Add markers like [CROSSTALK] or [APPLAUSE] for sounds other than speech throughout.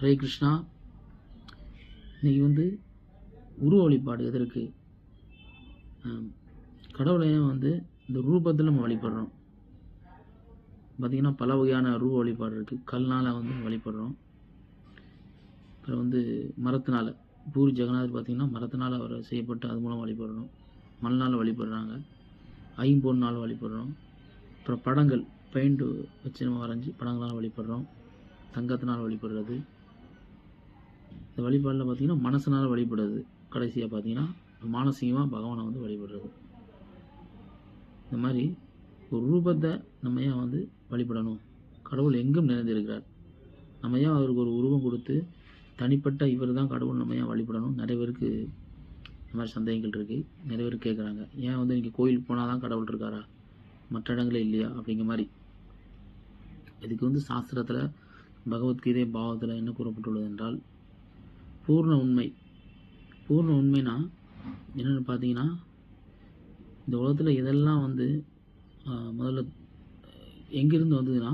ஹரே கிருஷ்ணா. இன்றைக்கி வந்து உருவ வழிபாடு எதற்கு? இருக்குது கடவுளையும் வந்து இந்த ரூபத்தில் நம்ம வழிபடுறோம்? பார்த்திங்கன்னா பல வகையான ரூப வழிபாடு இருக்குது கல்னால் வந்து வழிபடுறோம். அப்புறம் வந்து மரத்தினால் பூரி ஜெகநாதர் பார்த்திங்கன்னா மரத்தினால் அவர் செய்யப்பட்டு அது மூலம் வழிபடுறோம். மண்ணால் வழிபடுறாங்க. ஐம்பொன்னால் வழிபடுறோம். அப்புறம் படங்கள் பெயிண்ட் வச்சு நம்ம வரைஞ்சி படங்களால் வழிபடுறோம். தங்கத்தினால் வழிபடுறது. இந்த வழிபாடில் பார்த்திங்கன்னா மனசனால் வழிபடுறது. கடைசியாக பார்த்தீங்கன்னா மானசீகமாக பகவானை வந்து வழிபடுறது. இந்த மாதிரி ஒரு ரூபத்தை நம்ம ஏன் வந்து வழிபடணும்? கடவுள் எங்கும் நிறைந்திருக்கிறார். நம்ம ஏன் அவருக்கு ஒரு உருவம் கொடுத்து தனிப்பட்ட இவர் தான் கடவுள் நம்ம ஏன் வழிபடணும்? நிறைய பேருக்கு இந்த மாதிரி சந்தேகங்கள் இருக்குது நிறைய பேர் கேட்குறாங்க ஏன் வந்து இன்றைக்கி கோயிலுக்கு போனால் தான் கடவுள் இருக்காரா? மற்ற இடங்களே இல்லையா? அப்படிங்கிற மாதிரி. இதுக்கு வந்து சாஸ்திரத்தில் பகவத்கீதை பாவத்தில் என்ன கூறப்பட்டுள்ளது என்றால் பூர்ண உண்மை. பூர்ண உண்மைனா என்னென்னு பார்த்தீங்கன்னா இந்த உலகத்தில் இதெல்லாம் வந்து முதல்ல எங்கிருந்து வந்ததுன்னா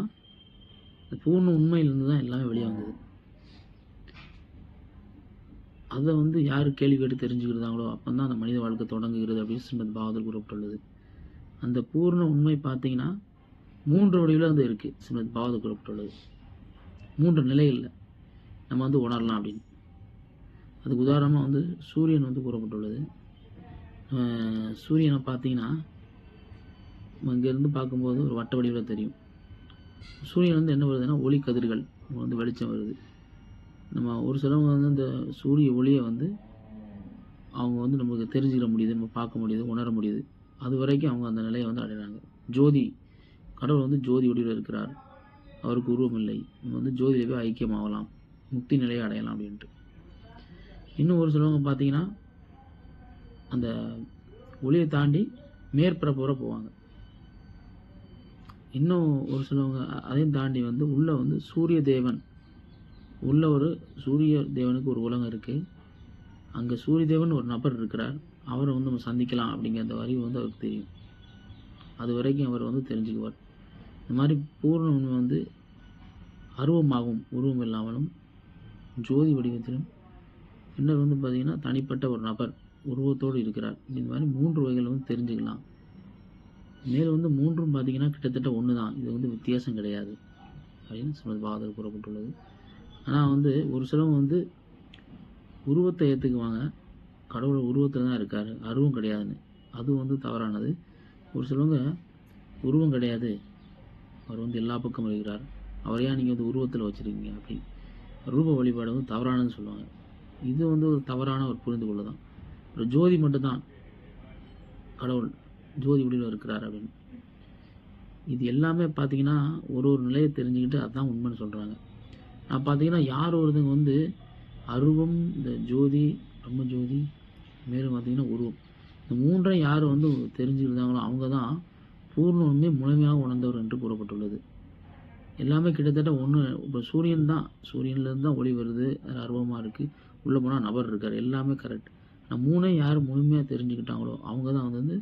பூர்ண உண்மையிலிருந்து தான் எல்லாமே வெளியே வந்தது. அதை வந்து யார் கேள்வி கேட்டு தெரிஞ்சுக்கிறதாங்களோ அப்போ தான் அந்த மனித வாழ்க்கை தொடங்குகிறது அப்படின்னு ஸ்ரீமத் பாகவதர் கூறப்பட்டுள்ளது. அந்த பூர்ண உண்மை பார்த்தீங்கன்னா மூன்று வடிவில் வந்து இருக்குது ஸ்ரீமத் பாகவதர் கூறப்பட்டுள்ளது. மூன்று நிலைகளில் நம்ம வந்து உணரலாம் அப்படின்னு. அதுக்கு உதாரணமாக வந்து சூரியன் வந்து கூறப்பட்டுள்ளது. சூரியனை பார்த்தீங்கன்னா இங்கேருந்து பார்க்கும்போது ஒரு வட்ட வடிவில் தெரியும். சூரியன் வந்து என்ன வருதுன்னா ஒளி கதிர்கள் வந்து வெளிச்சம் வருது. நம்ம ஒரு சிலவங்க வந்து இந்த சூரிய ஒளியை வந்து அவங்க வந்து நமக்கு தெரிஞ்சுக்கிற முடியுது நம்ம பார்க்க முடியுது உணர முடியுது. அது வரைக்கும் அவங்க அந்த நிலையை வந்து அடைகிறாங்க. ஜோதி கடவுள் வந்து ஜோதி ஒளியில் இருக்கிறார். அவருக்கு உருவம் இல்லை நம்ம வந்து ஜோதியில போய் ஐக்கியமாகலாம். முக்தி நிலையை அடையலாம் அப்படின்ட்டு. இன்னும் ஒரு சிலவங்க பார்த்தீங்கன்னா அந்த ஒளியை தாண்டி மேற்பரப்பு போவாங்க. இன்னும் ஒரு சிலவங்க அதையும் தாண்டி வந்து உள்ளே வந்து சூரிய தேவன். உள்ள ஒரு சூரிய தேவனுக்கு ஒரு உலகம் இருக்குது அங்கே சூரிய தேவன் ஒரு நபர் இருக்கிறார். அவரை வந்து நம்ம சந்திக்கலாம் அப்படிங்கிற அந்த அறிவு வந்து அவருக்கு தெரியும். அது வரைக்கும் அவர் வந்து தெரிஞ்சுக்குவார். இந்த மாதிரி பூர்ண உண்மை வந்து அருவமாகவும் உருவம் இல்லாமலும் ஜோதி வடிவத்திலும் பின்னர் வந்து பார்த்திங்கன்னா தனிப்பட்ட ஒரு நபர் உருவத்தோடு இருக்கிறார். இந்த மாதிரி மூன்று வகைகள் வந்து தெரிஞ்சுக்கலாம். மேலும் வந்து மூன்றும் பார்த்தீங்கன்னா கிட்டத்தட்ட ஒன்று தான் இது வந்து வித்தியாசம் கிடையாது. அப்படின்னு ஸ்ரீமத் பாகவதர் கூறப்பட்டுள்ளது. ஆனால் வந்து ஒரு சிலவங்க வந்து உருவத்தை ஏற்றுக்குவாங்க கடவுள் உருவத்தில் தான் இருக்கார். அருவம் கிடையாதுன்னு. அது வந்து தவறானது. ஒரு சிலவங்க உருவம் கிடையாது. அவர் வந்து எல்லா பக்கமும் இருக்கிறார். அவரையா நீங்கள் வந்து உருவத்தில் வச்சுருக்கீங்க அப்படி ரூப வழிபாடு வந்து தவறானதுன்னு சொல்லுவாங்க. இது வந்து ஒரு தவறான ஒரு புரிந்து கொள்ள தான் ஒரு ஜோதி மட்டும்தான் கடவுள் ஜோதி வடிவில் இருக்கிறார் அப்படின்னு. இது எல்லாமே பார்த்தீங்கன்னா ஒரு ஒரு நிலையை தெரிஞ்சுக்கிட்டு அதுதான் உண்மைன்னு சொல்கிறாங்க நான் பார்த்தீங்கன்னா யார் ஒருத்தங்க வந்து அருவம் இந்த ஜோதி பிரம்ம ஜோதி மேலும் பார்த்தீங்கன்னா உருவம் இந்த மூன்றையும் யார் வந்து தெரிஞ்சுக்கிட்டாங்களோ அவங்க தான் பூர்ண உண்மை முழுமையாக உணர்ந்தவர் என்று கூறப்பட்டுள்ளது. எல்லாமே கிட்டத்தட்ட ஒன்று இப்போ சூரியன் தான் சூரியன்லேருந்து தான் ஒளி வருது அது அருவமாக இருக்குது உள்ளே போனால் நபர் இருக்கார். எல்லாமே கரெக்ட் ஆனால் மூணையும் யார் முழுமையாக தெரிஞ்சுக்கிட்டாங்களோ அவங்க தான் வந்து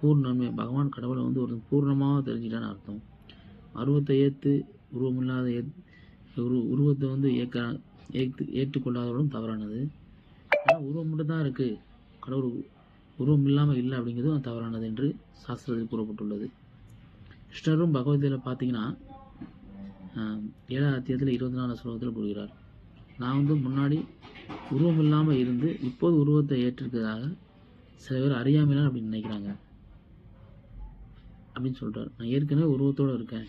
பூர்ணமே பகவான் கடவுளை வந்து ஒரு பூர்ணமாக தெரிஞ்சுக்கிட்டான்னு அர்த்தம். அருவத்தை ஏற்று உருவமில்லாத ஏத் உரு உருவத்தை வந்து ஏற்க ஏற்று ஏற்றுக்கொள்ளாதவர்களும் தவறானது. ஆனால் உருவம் மட்டும் தான் இருக்குது கடவுள் உருவம் இல்லாமல் இல்லை அப்படிங்கிறதும் தவறானது என்று சாஸ்திரத்தில் கூறப்பட்டுள்ளது. கிருஷ்ணரும் பகவதியில் பார்த்தீங்கன்னா ஏழாம் அத்தியத்தில் இருபத்தி நாலு ஸ்லோகத்தில் கூறுகிறார். நான் வந்து முன்னாடி உருவம் இல்லாமல் இருந்து இப்போது உருவத்தை ஏற்றிருக்கிறதாக சில பேர் அறியாமலாம் அப்படி நினைக்கிறாங்க. அப்படின்னு சொல்கிறார் நான் ஏற்கனவே உருவத்தோடு இருக்கேன்.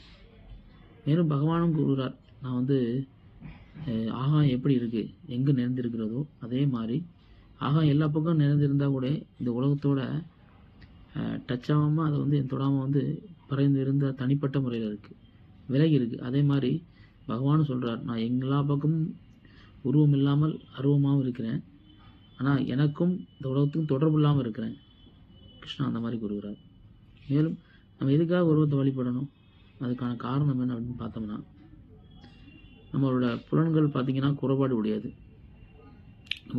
மேலும் பகவானும் கூறுகிறார் நான் வந்து அஹ், ஆகாயம் எப்படி இருக்குது எங்கே நிறைந்திருக்கிறதோ அதே மாதிரி ஆகாயம் எல்லா பக்கம் நிறைந்திருந்தால் கூட இந்த உலகத்தோட டச் ஆகாமல் அதை வந்து என் தொடாமல் வந்து பறந்து இருந்த தனிப்பட்ட முறையில் இருக்குது விலகி இருக்குது அதே மாதிரி பகவானும் சொல்கிறார் நான் எல்லா பக்கமும் உருவம் இல்லாமல் அருவமாகவும் இருக்கிறேன். ஆனால் எனக்கும் இந்த உலகத்துக்கும் தொடர்பு இல்லாமல் இருக்கிறேன். கிருஷ்ணா அந்த மாதிரி கூறுகிறார். மேலும் நம்ம எதுக்காக உருவத்தை வழிபடணும்? அதுக்கான காரணம் என்ன அப்படின்னு பார்த்தோம்னா நம்மளோட புலன்கள் பார்த்திங்கன்னா குறைபாடு உடையாது.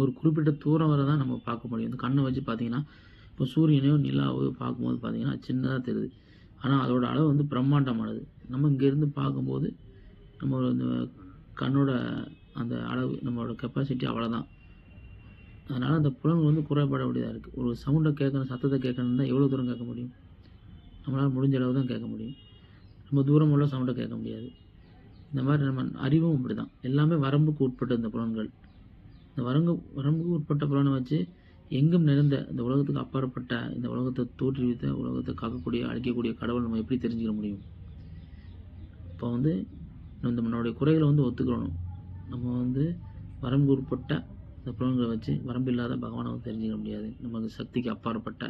ஒரு குறிப்பிட்ட தூரம் வரை தான் நம்ம பார்க்க முடியும். இந்த கண்ணை வச்சு பார்த்தீங்கன்னா இப்போ சூரியனையோ நிலாவையோ பார்க்கும்போது பார்த்தீங்கன்னா சின்னதாக தெரியுது. ஆனால் அதோட அளவு வந்து பிரம்மாண்டமானது. நம்ம இங்கேருந்து பார்க்கும்போது நம்ம கண்ணோட அந்த அளவு நம்மளோட கெப்பாசிட்டி அவ்வளோதான் அதனால் அந்த புலன்கள் வந்து குறைபட வேண்டியதாக இருக்குது ஒரு சவுண்டை கேட்கணும் சத்தத்தை கேட்கணும்னா எவ்வளோ தூரம் கேட்க முடியும்? நம்மளால் முடிஞ்ச அளவு தான் கேட்க முடியும். ரொம்ப தூரம் உள்ள சவுண்டை கேட்க முடியாது. இந்த மாதிரி நம்ம அறிவும் இப்படி தான் எல்லாமே வரம்புக்கு உட்பட்ட இந்த புலன்கள். இந்த வரம்பு வரம்புக்கு உட்பட்ட புலனை வச்சு எங்கும் நிறைந்த இந்த உலகத்துக்கு அப்பாற்பட்ட இந்த உலகத்தை தோற்றுவித்த உலகத்தை காக்கக்கூடிய அழிக்கக்கூடிய கடவுள் நம்ம எப்படி தெரிஞ்சுக்க முடியும்? இப்போ வந்து நம்மளுடைய குறைகளை வந்து ஒத்துக்கிறணும் நம்ம வந்து வரம்பு உட்பட்ட இந்த புலன்களை வச்சு வரம்பு இல்லாத பகவானை தெரிஞ்சுக்க முடியாது. நமக்கு சக்திக்கு அப்பாற்பட்ட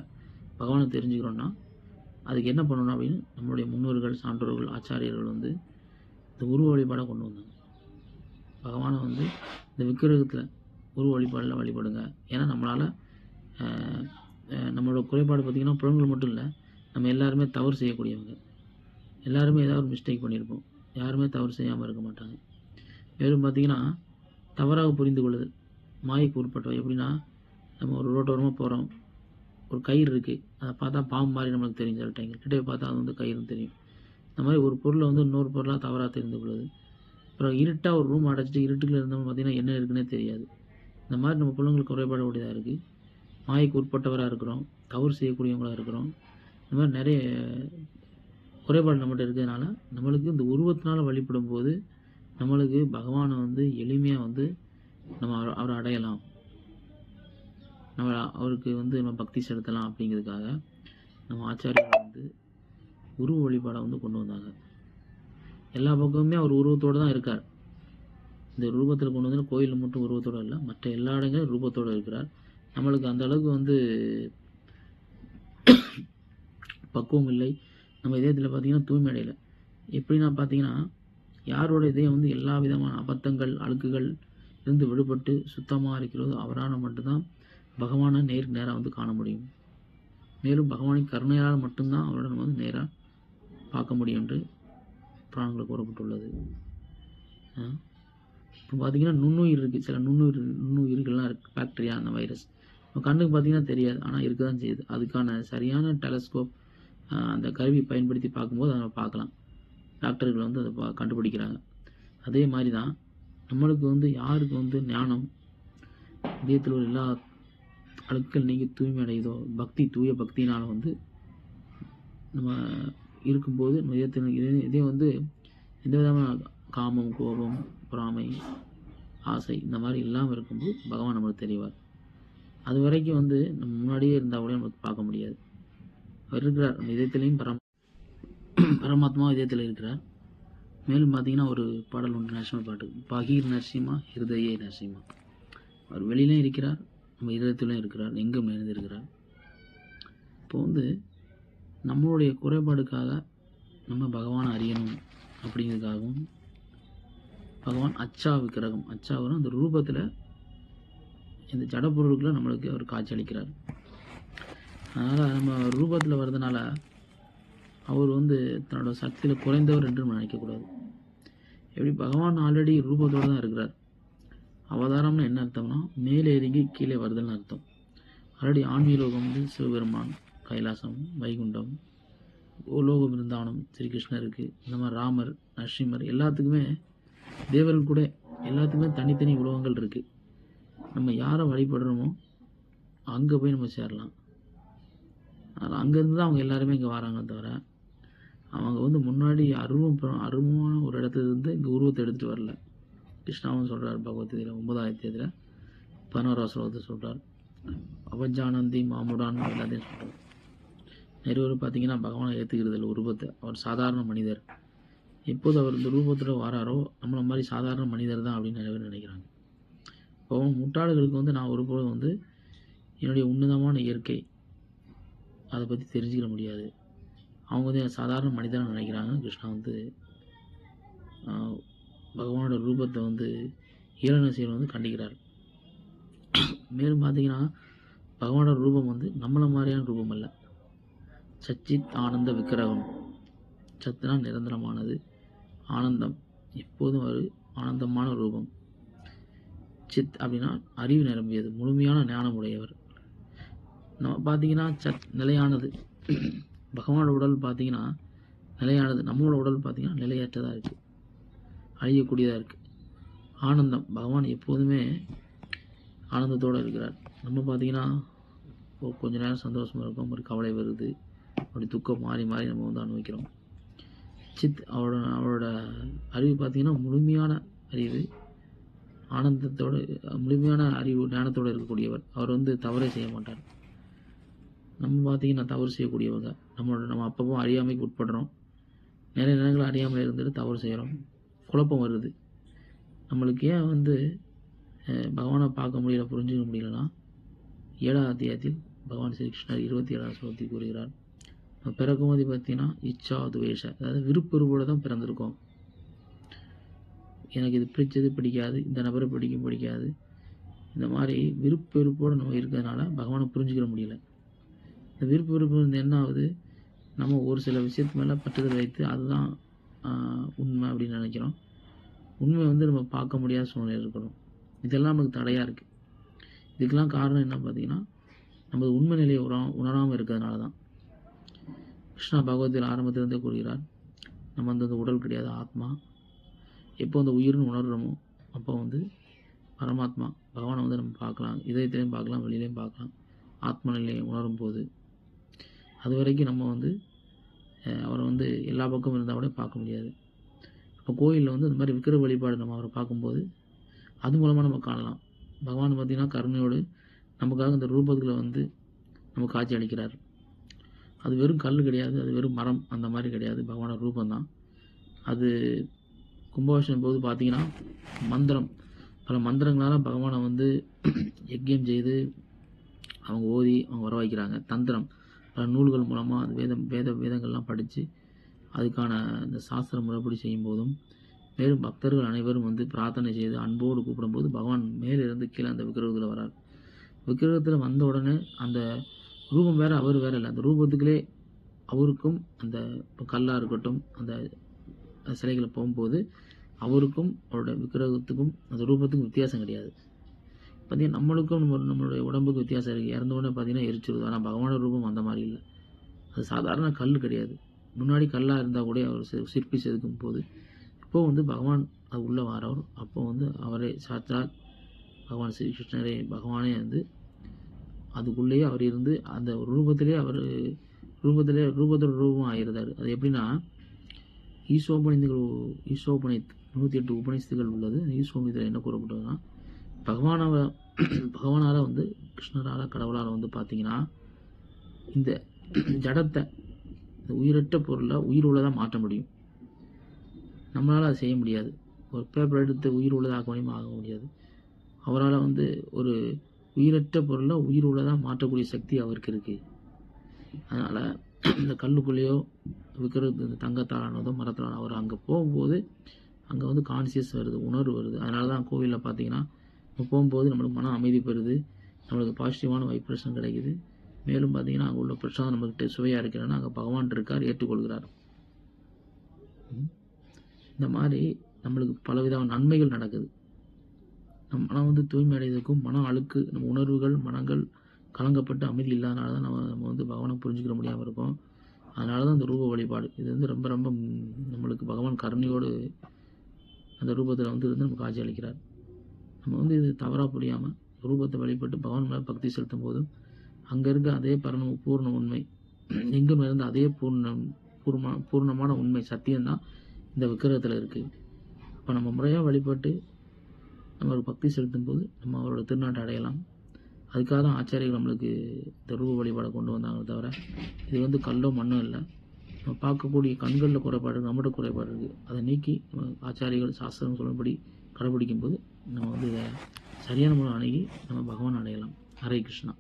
பகவானை தெரிஞ்சுக்கிறோன்னா அதுக்கு என்ன பண்ணணும் அப்படின்னு நம்மளுடைய முன்னோர்கள் சான்றோர்கள் ஆச்சாரியர்கள் வந்து இந்த உருவ வழிபாடை கொண்டு வந்தாங்க. பகவானை வந்து இந்த விக்கிரகத்தில் உருவ வழிபாடில் வழிபடுங்க. ஏன்னா நம்மளால் நம்மளோட குறைபாடு பார்த்திங்கன்னா புலன்கள் மட்டும் இல்லை நம்ம எல்லாருமே தவறு செய்யக்கூடியவங்க. எல்லாருமே ஏதாவது ஒரு மிஸ்டேக் பண்ணியிருப்போம் யாருமே தவறு செய்யாமல் இருக்க மாட்டாங்க. மேலும் பார்த்திங்கன்னா தவறாக புரிந்து கொள்ளுதல் மாய்க்கு உட்பட்டவை. எப்படின்னா நம்ம ஒரு ரோட்டோரமாக போகிறோம் ஒரு கயிறு இருக்குது அதை பார்த்தா பாம்பு மாதிரி நம்மளுக்கு தெரியும் சில டைம் கிட்டே பார்த்தா அது வந்து கயிறுன்னு தெரியும். இந்த மாதிரி ஒரு பொருளை வந்து இன்னொரு பொருளாக தவறாக தெரிந்து கொள்ளுது. அப்புறம் இருட்டாக ஒரு ரூம் அடைச்சிட்டு இருட்டுக்குள்ள இருந்தவங்க பார்த்திங்கன்னா என்ன இருக்குன்னே தெரியாது. இந்த மாதிரி நம்ம பிள்ளைங்களுக்கு குறைபாட வேண்டியதாக இருக்குது மாய்க்கு உட்பட்டவராக இருக்கிறோம். தவறு செய்யக்கூடியவங்களாக இருக்கிறோம். இந்த மாதிரி நிறைய குறைபாடு நம்மகிட்ட இருக்கிறதுனால நம்மளுக்கு இந்த உருவத்தினால் வழிபடும் போது நம்மளுக்கு பகவானை வந்து எளிமையாக வந்து நம்ம அவரை அவரை அடையலாம். நம்ம அவருக்கு வந்து நம்ம பக்தி செலுத்தலாம் அப்படிங்கிறதுக்காக நம்ம ஆச்சாரியர் வந்து உருவ வழிபாடை வந்து கொண்டு வந்தாங்க. எல்லா பக்கமுமே அவர் உருவத்தோடு தான் இருக்கார். இந்த ரூபத்தில் கொண்டு வந்து கோயிலில் மட்டும் உருவத்தோடு இல்லை மற்ற எல்லா இடங்களும் ரூபத்தோடு இருக்கிறார். நம்மளுக்கு அந்த அளவுக்கு வந்து பக்குவம் இல்லை. நம்ம இதயத்தில் பார்த்தீங்கன்னா தூய்மை அடையலை. எப்படின்னா பார்த்தீங்கன்னா யாரோட இதயம் வந்து எல்லா விதமான அபத்தங்கள் அழுக்குகள் இருந்து விடுபட்டு சுத்தமாக இருக்கிறதோ அவரால் மட்டும்தான் பகவானை நேருக்கு நேராக வந்து காண முடியும். மேலும் பகவானின் கருணையால் மட்டும்தான் அவருடன் வந்து நேராக பார்க்க முடியும் என்று புராணங்கள் கூறப்பட்டுள்ளது. இப்போ பார்த்தீங்கன்னா நுண்ணுயிர் இருக்குது சில நுண்ணுயிர் நுண்ணுயிர்கள்லாம் இருக்குது பாக்டீரியா அந்த வைரஸ் இப்போ கண்ணுக்கு பார்த்தீங்கன்னா தெரியாது. ஆனால் இருக்க தான் செய்யுது. அதுக்கான சரியான டெலஸ்கோப் அந்த கருவி பயன்படுத்தி பார்க்கும்போது அதை நம்ம பார்க்கலாம். டாக்டர்கள் வந்து அதை பா கண்டுபிடிக்கிறாங்க. அதே மாதிரி தான் நம்மளுக்கு வந்து யாருக்கு வந்து ஞானம் இதயத்தில் உள்ள எல்லா அழுக்கள் நீங்கள் தூய்மை அடையுதோ பக்தி தூய பக்தினால் வந்து நம்ம இருக்கும்போது நம்ம இதயத்தில் இதே இதே வந்து எந்த விதமான காமம் கோபம் பொறாமை ஆசை இந்த மாதிரி இல்லாமல் இருக்கும்போது பகவான் நம்மளுக்கு தெரிவார் அது வரைக்கும் வந்து நம்ம முன்னாடியே இருந்தால் கூட நம்மளுக்கு பார்க்க முடியாது. அவர் இருக்கிறார். நம்ம இதயத்திலையும் பரம் [CLEARS THROAT] பரமாத்மா இதயத்தில் இருக்கிறார். மேலும் பார்த்தீங்கன்னா ஒரு பாடல் ஒன்று நரசிம்ம பாட்டு. பகீர் நரசிம்மா ஹிருதயே நரசிம்மா. அவர் வெளியிலும் இருக்கிறார் நம்ம இதயத்திலும் இருக்கிறார் எங்கும் நிறைந்து இருக்கிறார் இப்போ வந்து நம்மளுடைய குறைபாடுக்காக நம்ம பகவானை அறியணும் அப்படிங்கிறதுக்காகவும் பகவான் அச்சா விக்கிரகம் அச்சாவும் அந்த ரூபத்தில் இந்த ஜடப்பொருளுக்குள்ள நம்மளுக்கு அவர் காட்சி அளிக்கிறார். அதனால் நம்ம ரூபத்தில் வர்றதுனால அவர் வந்து தன்னோட சக்தியில் குறைந்தவர் என்று நினைக்கக்கூடாது. எப்படி? பகவான் ஆல்ரெடி ரூபத்தோடு தான் இருக்கிறார். அவதாரம்னு என்ன அர்த்தம்னா மேலே இறங்கி கீழே வருதல்னு அர்த்தம். ஆல்ரெடி ஆன்மீலோகம் வந்து சிவபெருமான் கைலாசம் வைகுண்டம் லோகம் இருந்தானம் ஸ்ரீகிருஷ்ணருக்கு இந்த மாதிரி ராமர் நரசிம்மர் எல்லாத்துக்குமே தேவர்கள் கூட எல்லாத்துக்குமே தனித்தனி உலகங்கள் இருக்குது நம்ம யாரை வழிபடுறோமோ அங்கே போய் நம்ம சேரலாம். அதனால் அங்கேருந்து தான் அவங்க எல்லாருமே இங்கே வராங்க தவிர அவங்க வந்து முன்னாடி அருவம் அருவமான ஒரு இடத்துல இருந்து இங்கே உருவத்தை எடுத்துகிட்டு வரல. கிருஷ்ணாவும் சொல்கிறார் பகவத்கீதையில் ஒன்பதாயிரத்தி இதில் பதினோராம் ஸ்லோகத்தை சொல்கிறார் அவஜானந்தி மாமுடான் எல்லாத்தையும் சொல்கிறார் நிறைய பார்த்தீங்கன்னா பகவானை ஏற்றுக்கிறது இல்லை உருவத்தை. அவர் சாதாரண மனிதர். எப்போது அவர் இந்த ரூபத்தில் வராரோ நம்மளை மாதிரி சாதாரண மனிதர் தான் அப்படின்னு நிறைய பேர் நினைக்கிறாங்க. இப்போ முட்டாளர்களுக்கு வந்து நான் ஒருபோதும் வந்து என்னுடைய உன்னதமான இயற்கை அதை பற்றி தெரிஞ்சுக்கிற முடியாது. அவங்க வந்து சாதாரண மனிதனாக நினைக்கிறாங்க. கிருஷ்ணா வந்து பகவானோட ரூபத்தை வந்து ஈரணசீரன் வந்து கண்டிக்கிறார். மேலும் பார்த்தீங்கன்னா பகவானோட ரூபம் வந்து நம்மளை மாதிரியான ரூபம் அல்ல. சச்சித் ஆனந்த விக்கிரகம். சத்துனா நிரந்தரமானது. ஆனந்தம். எப்போதும் ஒரு ஆனந்தமான ரூபம். சித் அப்படின்னா அறிவு நிரம்பியது. முழுமையான ஞானம் உடையவர் நம்ம பார்த்தீங்கன்னா சத் நிலையானது. பகவானோட உடல் பார்த்தீங்கன்னா நிலையானது. நம்மளோட உடல் பார்த்தீங்கன்னா நிலையற்றதாக இருக்குது அழியக்கூடியதாக இருக்குது ஆனந்தம். பகவான் எப்போதுமே ஆனந்தத்தோடு இருக்கிறார். நம்ம பார்த்தீங்கன்னா கொஞ்ச நேரம் சந்தோஷமாக இருக்கும். ஒரு கவலை வருது. அப்படி துக்கம் மாறி மாறி நம்ம வந்து அனுபவிக்கிறோம். சித் அவரோட அவரோட அறிவு பார்த்திங்கன்னா முழுமையான அறிவு. ஆனந்தத்தோடு முழுமையான அறிவு ஞானத்தோடு இருக்கக்கூடியவர். அவர் வந்து தவறே செய்ய மாட்டார். நம்ம பார்த்தீங்கன்னா தவறு செய்யக்கூடியவங்க. நம்மளோட நம்ம அப்பப்போ அறியாமைக்கு உட்படுறோம். நிறைய நேரங்கள் அறியாமல் இருந்துட்டு தவறு செய்கிறோம் குழப்பம் வருது. நம்மளுக்கு ஏன் வந்து பகவானை பார்க்க முடியல புரிஞ்சுக்க முடியலன்னா ஏழாம் அத்தியாயத்தில் பகவான் ஸ்ரீகிருஷ்ணர் இருபத்தி ஏழாவது ஸ்லோகத்தில் கூறுகிறார். நம்ம பிறக்கும்போது பார்த்தீங்கன்னா இச்சா துவேஷ. அதாவது விருப்பருவோடு தான் பிறந்திருக்கோம். எனக்கு இது பிடிச்சது பிடிக்காது. இந்த நபரை பிடிக்கும் பிடிக்காது. இந்த மாதிரி விருப்ப வெறுப்போடு நம்ம இருக்கிறதுனால பகவானை புரிஞ்சுக்கிற முடியல. இந்த விருப்ப வெறுப்பு வந்து என்ன ஆகுது? நம்ம ஒரு சில விஷயத்து மேலே பற்றுதல் வைத்து அதுதான் உண்மை அப்படின்னு நினைக்கிறோம். உண்மை வந்து நம்ம பார்க்க முடியாத சூழ்நிலை இருக்கணும். இதெல்லாம் நமக்கு தடையாக இருக்குது இதுக்கெல்லாம் காரணம் என்ன பார்த்தீங்கன்னா நமது உண்மை நிலையை உணா உணராமல் இருக்கிறதுனால தான் கிருஷ்ணா பகவத்தில் ஆரம்பத்திலிருந்தே கூறுகிறார் நம்ம வந்து அந்த உடல் கிடையாது ஆத்மா. எப்போ அந்த உயிர்னு உணர்கிறோமோ அப்போ வந்து பரமாத்மா பகவானை வந்து நம்ம பார்க்கலாம். இதயத்திலையும் பார்க்கலாம் வெளியிலையும் பார்க்கலாம். ஆத்ம நிலையை உணரும் போது அது வரைக்கும் நம்ம வந்து அவரை வந்து எல்லா பக்கமும் இருந்தால் கூட பார்க்க முடியாது. இப்போ கோயிலில் வந்து இந்த மாதிரி விக்கிர வழிபாடு நம்ம அவரை பார்க்கும்போது அது மூலமாக நம்ம காணலாம். பகவான் பார்த்திங்கன்னா கருணையோடு நமக்காக இந்த ரூபத்தில் வந்து நம்ம காட்சி அளிக்கிறார். அது வெறும் கல் கிடையாது அது வெறும் மரம் அந்த மாதிரி கிடையாது. பகவானோட ரூபந்தான் அது கும்பாபிஷேகம் போது பார்த்திங்கன்னா மந்திரம். பல மந்திரங்களால் பகவானை வந்து [CLEARS THROAT] யஜ்யம் செய்து அவங்க ஓதி அவங்க வர வைக்கிறாங்க. தந்திரம். பல நூல்கள் மூலமாக அந்த வேதம் வேத வேதங்கள்லாம் படித்து அதுக்கான இந்த சாஸ்திர முறைப்படி செய்யும்போதும் மேலும் பக்தர்கள் அனைவரும் வந்து பிரார்த்தனை செய்து அன்போடு கூப்பிடும்போது பகவான் மேலிருந்து கீழே அந்த விக்கிரகத்தில் வரார். விக்கிரகத்தில் வந்த உடனே அந்த ரூபம் வேறு அவர் வேறு இல்லை. அந்த ரூபத்துக்குள்ளே அவருக்கும் அந்த கல்லாக இருக்கட்டும் அந்த சிலைகளை போகும்போது அவருக்கும் அவரோட விக்கிரகத்துக்கும் அந்த ரூபத்துக்கும் வித்தியாசம் கிடையாது. பார்த்தீங்கன்னா நம்மளுக்கும் நம்ம நம்மளுடைய உடம்புக்கு வித்தியாசம் இருக்குது இறந்த உடனே பார்த்தீங்கன்னா எரிச்சிருது. ஆனால் பகவானோட ரூபம் அந்த மாதிரி இல்லை. அது சாதாரண கல் கிடையாது. முன்னாடி கல்லாக இருந்தால் கூட அவர் சிற்பி செதுக்கும் போது இப்போ வந்து பகவான் அது உள்ளே வரவர். அப்போ வந்து அவரே சாட்சாத் பகவான் ஸ்ரீகிருஷ்ணரே பகவானே வந்து அதுக்குள்ளேயே அவர் இருந்து அந்த ரூபத்திலே அவர் ரூபத்திலே ரூபத்தோட ரூபம் ஆயிருந்தார். அது எப்படின்னா ஈசோபனிந்துகள் ஈசோபனித் நூற்றி எட்டு உபநிஷத்துகள் உள்ளது. ஈசோபனித்தில் என்ன கூறப்பட்டதுன்னா பகவானால பகவானால் வந்து கிருஷ்ணரால் கடவுளால் வந்து பார்த்தீங்கன்னா இந்த ஜடத்தை இந்த உயிரற்ற பொருளை உயிர் உள்ளதாக மாற்ற முடியும். நம்மளால் அதை செய்ய முடியாது. ஒரு பேப்பர் எடுத்து உயிர் உள்ளதாக முடியுமா ஆக முடியாது. அவரால் வந்து ஒரு உயிரற்ற பொருளை உயிர் உள்ளதாக மாற்றக்கூடிய சக்தி அவருக்கு இருக்குது அதனால் இந்த கல்லுக்குள்ளேயோ விற்கிறது இந்த தங்கத்தாலானதோ மரத்தாளானோ அவர் அங்கே போகும்போது அங்கே வந்து கான்சியஸ் வருது உணர்வு வருது. அதனால தான் கோவிலில் பார்த்தீங்கன்னா போகும்போது நம்மளுக்கு மன அமைதி பெறுது. நம்மளுக்கு பாசிட்டிவான வைப்ரேஷன் கிடைக்குது. மேலும் பார்த்தீங்கன்னா அங்கே உள்ள பிரசாதம் நம்மக்கிட்ட சுவையாக இருக்கிறன்னா அங்கே பகவான் இருக்கார் ஏற்றுக்கொள்கிறார். இந்த மாதிரி நம்மளுக்கு பலவிதமான நன்மைகள் நடக்குது. நம் மனம் வந்து தூய்மை அடைவதற்கும் மன அழுக்கு நம்ம உணர்வுகள் மனங்கள் கலங்கப்பட்டு அமைதி இல்லாதனால தான் நம்ம நம்ம வந்து பகவானை புரிஞ்சுக்கிற முடியாமல் இருக்கோம். அதனால தான் அந்த ரூப வழிபாடு. இது வந்து ரொம்ப ரொம்ப நம்மளுக்கு பகவான் கருணையோடு அந்த ரூபத்தில் வந்து வந்து நமக்கு காட்சி அளிக்கிறார். நம்ம வந்து இது தவறாக புரியாமல் ரூபத்தை வழிபட்டு பகவான் மேலே பக்தி செலுத்தும் போதும் அங்கே இருக்க அதே பரண பூர்ண உண்மை எங்கும் இருந்த அதே பூர்ணம் பூர்ண பூர்ணமான உண்மை சத்தியம்தான் இந்த விக்கிரகத்தில் இருக்குது அப்போ நம்ம முறையாக வழிபட்டு நம்ம ஒரு பக்தி செலுத்தும் போது நம்ம அவரோட திருநாட்டை அடையலாம். அதுக்காக தான் ஆச்சாரியர்கள் நம்மளுக்கு இந்த ரூப வழிபாடை கொண்டு வந்தாங்க தவிர இது வந்து கல்லோ மண்ணோ இல்லை. நம்ம பார்க்கக்கூடிய கண்களில் குறைபாடு நம்மகிட்ட குறைபாடு இருக்குது அதை நீக்கி நம்ம ஆச்சாரிகள் சாஸ்திரம் சொல்லும்படி கடைபிடிக்கும் போது நம்ம வந்து சரியான முறை அணுகி நம்ம பகவான் அடையலாம். ஹரே கிருஷ்ணா.